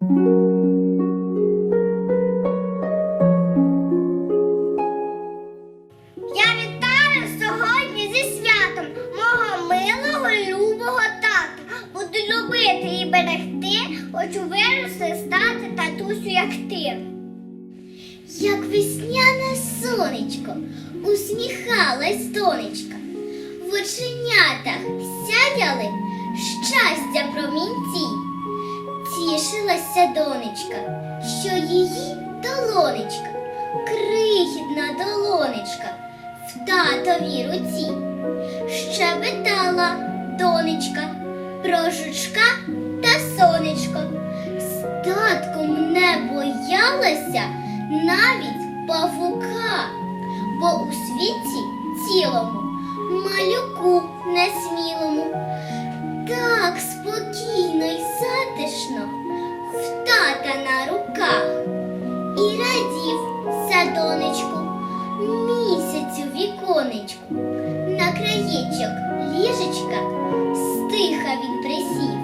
Я вітаю сьогодні зі святом мого милого любого тата. Буду любити і берегти, хочу вирости, стати татусю, як ти. Як весняне сонечко, усміхалась донечка. В оченятах сяяли щастя промінці. Донечка, що її долонечка, крихітна долонечка в татовій руці. Щебетала донечка про жучка та сонечко. З татком не боялася навіть павука, бо у світі цілому малюку віконечку, на краєчок ліжечка стиха він присів,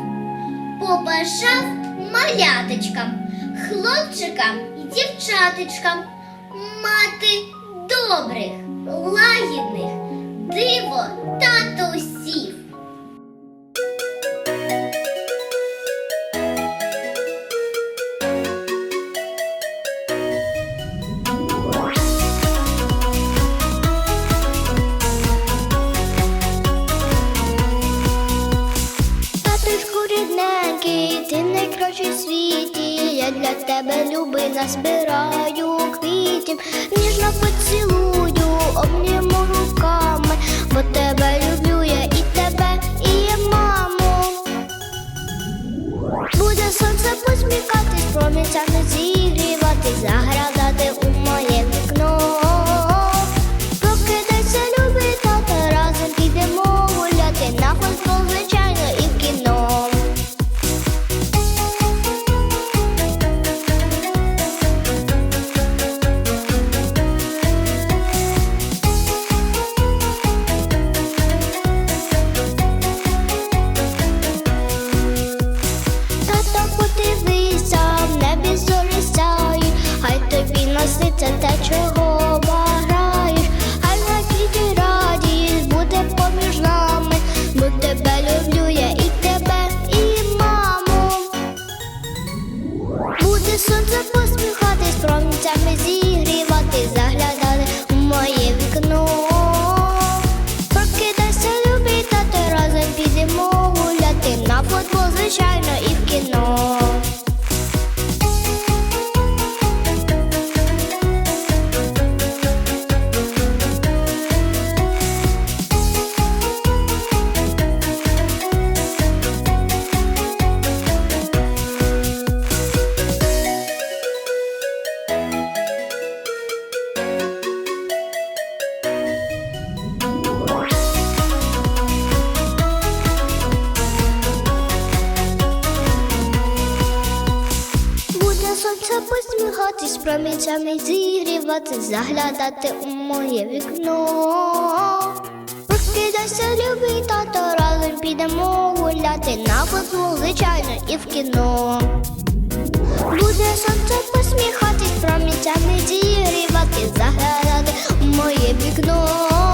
побажав маляточкам, хлопчикам і дівчаточкам мати добрих, лагідних, диво татусів. Я для тебе люби назбираю квітів, ніжно поцілую, обніму руками, бо тебе люблю я і тебе, Буде сонце посміхатись, промінцями зігрівати, посміхатись, промінцями зігрівати, заглядати у моє вікно. Прокидайся, любий тато, разом підемо гуляти на весну, звичайно, і в кіно. Буде сонце посміхатись, промінцями зігрівати, заглядати у моє вікно.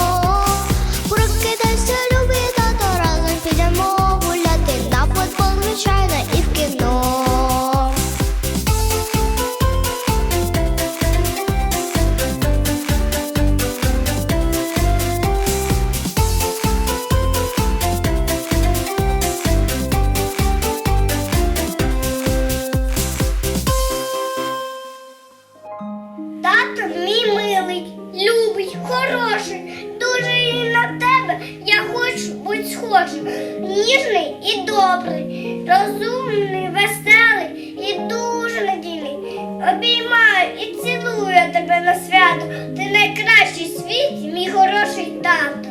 Бути. Ніжний і добрий, розумний, веселий і дуже надійний. Обіймаю і цілую тебе на свято. Ти найкращий в світі, мій хороший тато.